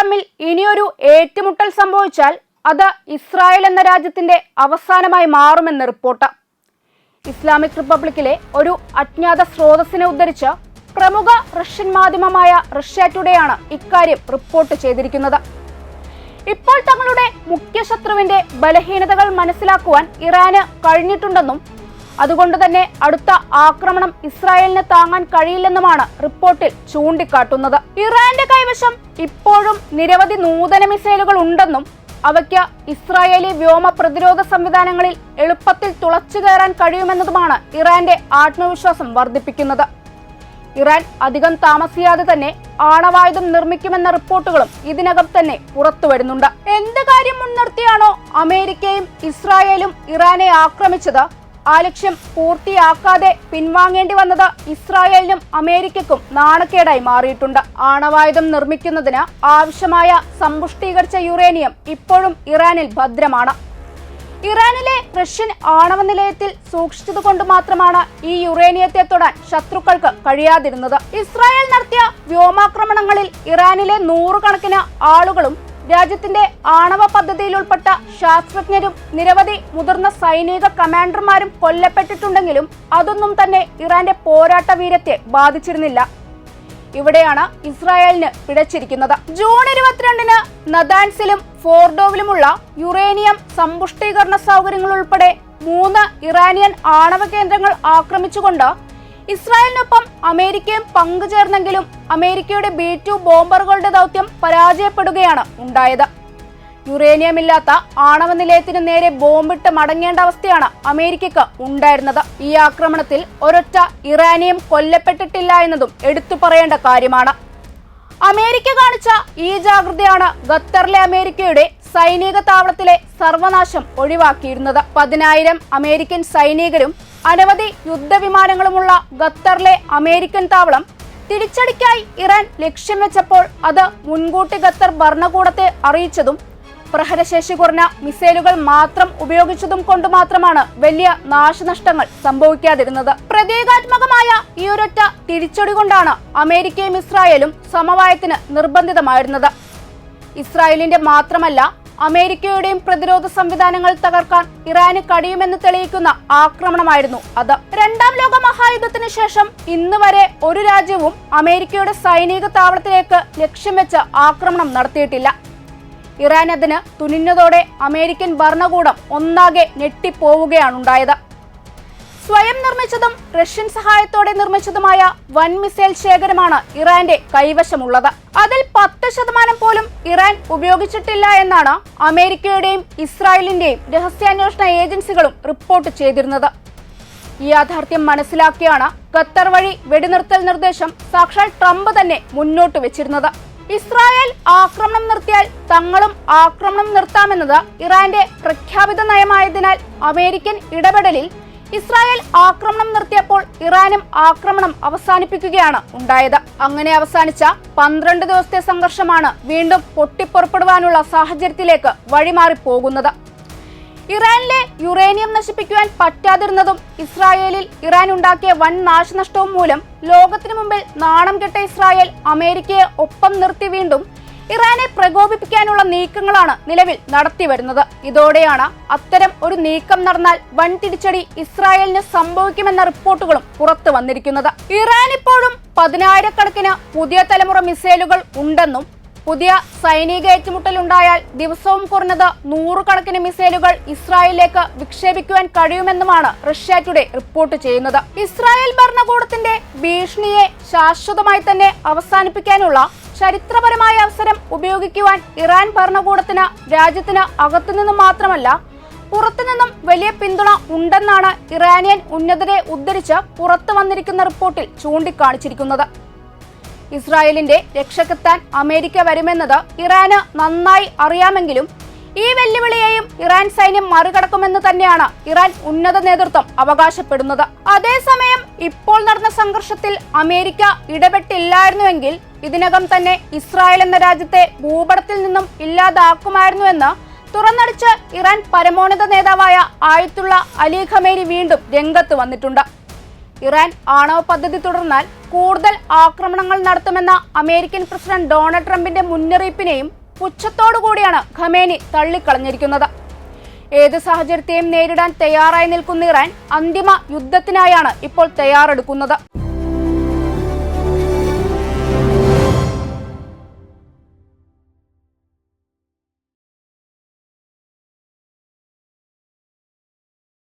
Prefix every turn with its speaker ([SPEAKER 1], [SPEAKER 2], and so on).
[SPEAKER 1] തമ്മിൽ ഇനിയൊരു ഏറ്റുമുട്ടൽ സംഭവിച്ചാൽ അത് ഇസ്രായേൽ എന്ന രാജ്യത്തിന്റെ അവസാനമായി മാറുമെന്ന് റിപ്പോർട്ട്. ഇസ്ലാമിക് റിപ്പബ്ലിക്കിലെ ഒരു അജ്ഞാത സ്രോതസ്സിനെ ഉദ്ധരിച്ച് പ്രമുഖ റഷ്യൻ മാധ്യമമായ റഷ്യ ടുഡേയാണ് ഇക്കാര്യം റിപ്പോർട്ട് ചെയ്തിരിക്കുന്നത്. ഇപ്പോൾ തങ്ങളുടെ മുഖ്യ ശത്രുവിന്റെ ബലഹീനതകൾ മനസ്സിലാക്കുവാൻ ഇറാന് കഴിഞ്ഞിട്ടുണ്ടെന്നും അതുകൊണ്ട് തന്നെ അടുത്ത ആക്രമണം ഇസ്രായേലിന് താങ്ങാൻ കഴിയില്ലെന്നുമാണ് റിപ്പോർട്ടിൽ ചൂണ്ടിക്കാട്ടുന്നത്. ഇറാന്റെ കൈവശം ഇപ്പോഴും നിരവധി നൂതന മിസൈലുകൾ ഉണ്ടെന്നും അവയ്ക്ക് ഇസ്രായേലി വ്യോമ പ്രതിരോധ സംവിധാനങ്ങളിൽ എളുപ്പത്തിൽ തുളച്ചു കയറാൻ കഴിയുമെന്നതുമാണ് ഇറാന്റെ ആത്മവിശ്വാസം വർദ്ധിപ്പിക്കുന്നത്. ഇറാൻ അധികം താമസിയാതെ തന്നെ ആണവായുധം നിർമ്മിക്കുമെന്ന റിപ്പോർട്ടുകളും ഇതിനകം തന്നെ പുറത്തുവരുന്നുണ്ട് എന്ത് കാര്യം മുൻനിർത്തിയാണോ അമേരിക്കയും ഇസ്രായേലും ഇറാനെ ആക്രമിച്ചത്? ആ ലക്ഷ്യം പൂർത്തിയാക്കാതെ പിൻവാങ്ങേണ്ടി വന്നത് ഇസ്രായേലിനും അമേരിക്കക്കും നാണക്കേടായി മാറിയിട്ടുണ്ട്. ആണവായുധം നിർമ്മിക്കുന്നതിന് ആവശ്യമായ സമ്പുഷ്ടീകരിച്ച യുറേനിയം ഇപ്പോഴും ഇറാനിൽ ഭദ്രമാണ്. ഇറാനിലെ റഷ്യൻ ആണവ നിലയത്തിൽ സൂക്ഷിച്ചതുകൊണ്ട് മാത്രമാണ് ഈ യുറേനിയത്തെ തൊടാൻ ശത്രുക്കൾക്ക് കഴിയാതിരുന്നത്. ഇസ്രായേൽ നടത്തിയ വ്യോമാക്രമണങ്ങളിൽ ഇറാനിലെ നൂറുകണക്കിന് ആളുകളും രാജ്യത്തിന്റെ ആണവ പദ്ധതിയിൽ ഉൾപ്പെട്ട ശാസ്ത്രജ്ഞരും നിരവധി മുതിർന്ന സൈനിക കമാൻഡർമാരും കൊല്ലപ്പെട്ടിട്ടുണ്ടെങ്കിലും അതൊന്നും തന്നെ ഇറാന്റെ പോരാട്ട വീരത്തെ ബാധിച്ചിരുന്നില്ല. ഇവിടെയാണ് ഇസ്രായേലിന് പിഴച്ചിരിക്കുന്നത് ജൂൺ ഇരുപത്തിരണ്ടിന് നദാൻസിലും ഫോർഡോവിലുമുള്ള യുറേനിയം സമ്പുഷ്ടീകരണ സൗകര്യങ്ങൾ ഉൾപ്പെടെ മൂന്ന് ഇറാനിയൻ ആണവ കേന്ദ്രങ്ങൾ ആക്രമിച്ചുകൊണ്ട് ഇസ്രായേലിനൊപ്പം അമേരിക്കയും പങ്കുചേർന്നെങ്കിലും അമേരിക്കയുടെ ബി ടു ബോംബറുകളുടെ ദൗത്യം പരാജയപ്പെടുകയാണ് ഉണ്ടായത്. യുറേനിയം ഇല്ലാത്ത ആണവ നിലയത്തിന് നേരെ ബോംബിട്ട് മടങ്ങേണ്ട അവസ്ഥയാണ് അമേരിക്കക്ക് ഉണ്ടായിരുന്നത്. ഈ ആക്രമണത്തിൽ ഒരൊറ്റ ഇറാനിയം കൊല്ലപ്പെട്ടിട്ടില്ല എന്നതും എടുത്തു പറയേണ്ട കാര്യമാണ്. അമേരിക്ക കാണിച്ച ഈ ജാഗ്രതയാണ് ഖത്തറിലെ അമേരിക്കയുടെ സൈനിക താവളത്തിലെ സർവനാശം ഒഴിവാക്കിയിരുന്നത്. പതിനായിരം അമേരിക്കൻ സൈനികരും അനവധി യുദ്ധവിമാനങ്ങളുമുള്ള ഖത്തറിലെ അമേരിക്കൻ താവളം തിരിച്ചടിക്കായി ഇറാൻ ലക്ഷ്യം വെച്ചപ്പോൾ അത് മുൻകൂട്ടി ഖത്തർ ഭരണകൂടത്തെ അറിയിച്ചതും പ്രഹരശേഷി കുറഞ്ഞ മിസൈലുകൾ മാത്രം ഉപയോഗിച്ചതും കൊണ്ട് മാത്രമാണ് വലിയ നാശനഷ്ടങ്ങൾ സംഭവിക്കാതിരുന്നത്. പ്രതീകാത്മകമായ ഈ ഒരൊറ്റ തിരിച്ചടി കൊണ്ടാണ് അമേരിക്കയും ഇസ്രായേലും സമവായത്തിന് നിർബന്ധിതമായിരുന്നത്. ഇസ്രായേലിന്റെ മാത്രമല്ല അമേരിക്കയുടെയും പ്രതിരോധ സംവിധാനങ്ങൾ തകർക്കാൻ ഇറാന് കഴിയുമെന്ന് തെളിയിക്കുന്ന ആക്രമണമായിരുന്നു അത്. രണ്ടാം ലോക മഹായുദ്ധത്തിന് ശേഷം ഇന്ന് വരെ ഒരു രാജ്യവും അമേരിക്കയുടെ സൈനിക താവളത്തിലേക്ക് ലക്ഷ്യം വെച്ച് ആക്രമണം നടത്തിയിട്ടില്ല. ഇറാൻ അതിന് തുനിഞ്ഞതോടെ അമേരിക്കൻ ഭരണകൂടം ഒന്നാകെ ഞെട്ടിപ്പോവുകയാണുണ്ടായത്. സ്വയം നിർമ്മിച്ചതും റഷ്യൻ സഹായത്തോടെ നിർമ്മിച്ചതുമായ വൻ മിസൈൽ ശേഖരമാണ് ഇറാന്റെ കൈവശമുള്ളത്. അതിൽ പത്ത് ശതമാനം പോലും ഇറാൻ ഉപയോഗിച്ചിട്ടില്ല എന്നാണ് അമേരിക്കയുടെയും ഇസ്രായേലിന്റെയും രഹസ്യാന്വേഷണ ഏജൻസികളും റിപ്പോർട്ട് ചെയ്തിരുന്നത്. ഈ യാഥാർത്ഥ്യം മനസ്സിലാക്കിയാണ് ഖത്തർ വഴി വെടിനിർത്തൽ നിർദ്ദേശം സാക്ഷാൽ ട്രംപ് തന്നെ മുന്നോട്ട് വെച്ചിരുന്നത്. ഇസ്രായേൽ ആക്രമണം നിർത്തിയാൽ തങ്ങളും ആക്രമണം നിർത്താമെന്നത് ഇറാന്റെ പ്രഖ്യാപിത നയമായതിനാൽ അമേരിക്കൻ ഇടപെടലിൽ ഇസ്രായേൽ ആക്രമണം നിർത്തിയപ്പോൾ ഇറാനും ആക്രമണം അവസാനിപ്പിക്കുകയാണ് ഉണ്ടായത്. അങ്ങനെ അവസാനിച്ച പന്ത്രണ്ട് ദിവസത്തെ സംഘർഷമാണ് വീണ്ടും പൊട്ടിപ്പുറപ്പെടുവാനുള്ള സാഹചര്യത്തിലേക്ക് വഴിമാറി പോകുന്നത്. ഇറാനിലെ യുറേനിയം നശിപ്പിക്കുവാൻ പറ്റാതിരുന്നതും ഇസ്രായേലിൽ ഇറാൻ ഉണ്ടാക്കിയ വൻ നാശനഷ്ടവും മൂലം ലോകത്തിനു മുമ്പിൽ നാണം കെട്ട ഇസ്രായേൽ അമേരിക്കയെ ഒപ്പം നിർത്തി വീണ്ടും ഇറാനെ പ്രകോപിപ്പിക്കാനുള്ള നീക്കങ്ങളാണ് നിലവിൽ നടത്തിവരുന്നത്. ഇതോടെയാണ് അത്തരം ഒരു നീക്കം നടന്നാൽ വൻ തിരിച്ചടി ഇസ്രായേലിന് സംഭവിക്കുമെന്ന റിപ്പോർട്ടുകളും പുറത്തു വന്നിരിക്കുന്നത്. ഇറാൻ ഇപ്പോഴും പതിനായിരക്കണക്കിന് പുതിയ തലമുറ മിസൈലുകൾ ഉണ്ടെന്നും പുതിയ സൈനിക ഏറ്റുമുട്ടൽ ഉണ്ടായാൽ ദിവസവും കുറഞ്ഞത് നൂറുകണക്കിന് മിസൈലുകൾ ഇസ്രായേലിലേക്ക് വിക്ഷേപിക്കുവാൻ കഴിയുമെന്നുമാണ് റഷ്യ ടുഡേ റിപ്പോർട്ട് ചെയ്യുന്നത്. ഇസ്രായേൽ ഭരണകൂടത്തിന്റെ ഭീഷണിയെ ശാശ്വതമായി തന്നെ അവസാനിപ്പിക്കാനുള്ള ചരിത്രപരമായ അവസരം ഉപയോഗിക്കുവാൻ ഇറാൻ ഭരണകൂടത്തിന് രാജ്യത്തിന് അകത്തുനിന്നും മാത്രമല്ല പുറത്തുനിന്നും വലിയ പിന്തുണ ഉണ്ടെന്നാണ് ഇറാനിയൻ ഉന്നതരെ ഉദ്ധരിച്ച് പുറത്തു വന്നിരിക്കുന്ന റിപ്പോർട്ടിൽ ചൂണ്ടിക്കാണിച്ചിരിക്കുന്നത്. ഇസ്രായേലിന്റെ രക്ഷക്കെത്താൻ അമേരിക്ക വരുമെന്നത് ഇറാന് നന്നായി അറിയാമെങ്കിലും ഈ വെല്ലുവിളിയെയും ഇറാൻ സൈന്യം മറികടക്കുമെന്ന് തന്നെയാണ് ഇറാൻ ഉന്നത നേതൃത്വം അവകാശപ്പെടുന്നത്. അതേസമയം ഇപ്പോൾ നടന്ന സംഘർഷത്തിൽ അമേരിക്ക ഇടപെട്ടില്ലായിരുന്നുവെങ്കിൽ ഇതിനകം തന്നെ ഇസ്രായേൽ എന്ന രാജ്യത്തെ ഭൂപടത്തിൽ നിന്നും ഇല്ലാതാക്കുമായിരുന്നുവെന്ന് തുറന്നടിച്ച് ഇറാൻ പരമോന്നത നേതാവായ ആയത്തുള്ള അലി ഖമേരി വീണ്ടും രംഗത്ത് വന്നിട്ടുണ്ട്. ഇറാൻ ആണവ പദ്ധതി തുടർന്നാൽ കൂടുതൽ ആക്രമണങ്ങൾ നടത്തുമെന്ന അമേരിക്കൻ പ്രസിഡന്റ് ഡൊണാൾഡ് ട്രംപിന്റെ മുന്നറിയിപ്പിനെയും പുച്ഛത്തോടുകൂടിയാണ് ഖമേനി തള്ളിക്കളഞ്ഞിരിക്കുന്നത്. ഏത് സാഹചര്യത്തെയും നേരിടാൻ തയ്യാറായി നിൽക്കുന്ന ഇറാൻ അന്തിമ യുദ്ധത്തിനായാണ് ഇപ്പോൾ തയ്യാറെടുക്കുന്നത്.